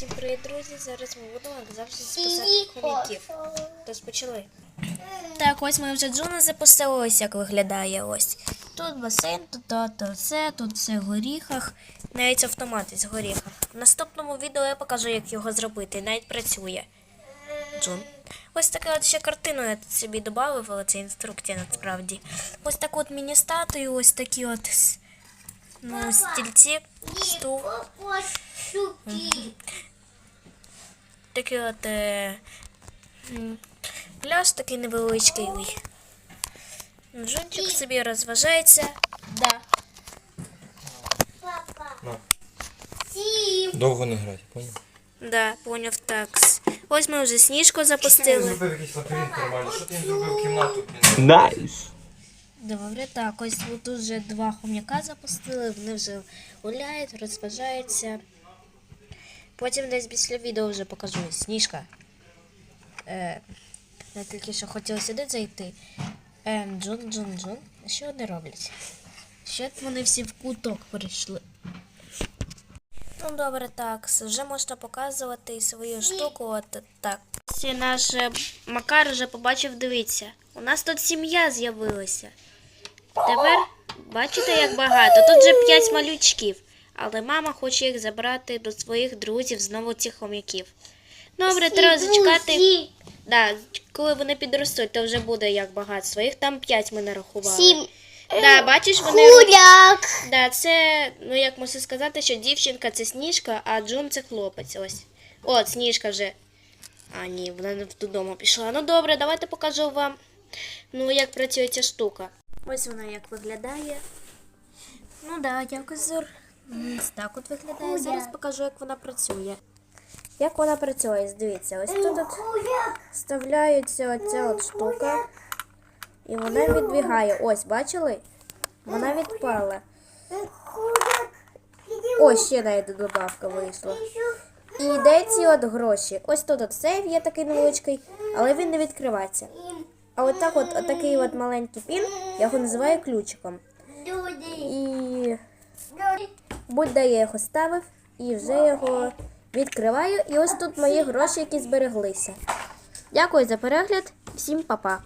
Всім привіт, друзі! Зараз ми будемо як завжди спасати хомяків. Тож почали. Так, ось ми вже Джуна запустили, ось як виглядає ось. Тут басейн, тут то, то все, тут все в горіхах, навіть автомат із горіхах. В наступному відео я покажу, як його зробити, навіть працює. Джун. Ось таку от ще картину я тут собі додав, але це інструкція насправді. Ось таку от міні-статую, ось такі от ну, стільці, стул. Такий от е, пляж такий невеличкий. Ой. Джунчик собі розважається. Да. Довго не грати, поняв? Да, поняв так. Ось ми вже сніжку Ти не запустили. зробив якийсь лабіринт нормально, що ти не зробив кімнату? Найс. Добре, так, ось тут вже два хом'яка запустили, вони вже гуляють, розважаються. Потім десь після відео вже покажу сніжка. Е, я тільки що хотіла сюди зайти. Е, Джун, Джун, Джун. Що вони роблять? Що вони всі в куток прийшли? Ну добре, так, вже можна показувати свою штуку. От так. Наш е, Макар вже побачив, дивіться. У нас тут сім'я з'явилася. Тепер бачите, як багато. Тут вже п'ять малючків, але мама хоче їх забрати до своїх друзів знову цих хом'яків. Добре, треба зачекати. Да, коли вони підростуть, то вже буде як багатство. Їх там п'ять ми нарахували. Сім Да, бачиш, вони куляк. Да, це, ну як можна сказати, що дівчинка це сніжка, а Джун це хлопець. Ось. От, сніжка вже. А, ні, вона не додому пішла. Ну добре, давайте покажу вам, ну, як працює ця штука. Ось вона як виглядає. Ну да, якось зор. Ось так от виглядає. Зараз покажу, як вона працює. Як вона працює, дивіться, ось тут от вставляється оця от штука. І вона відбігає. Ось, бачили? Вона відпала. Ось ще навіть добавка вийшла. І йде ці от гроші. Ось тут от сейф є такий невеличкий, але він не відкривається. А от так от, от такий от маленький пін, я його називаю ключиком. І будь-де я його ставив, і вже його відкриваю. І ось тут мої гроші, які збереглися. Дякую за перегляд. Всім па-па.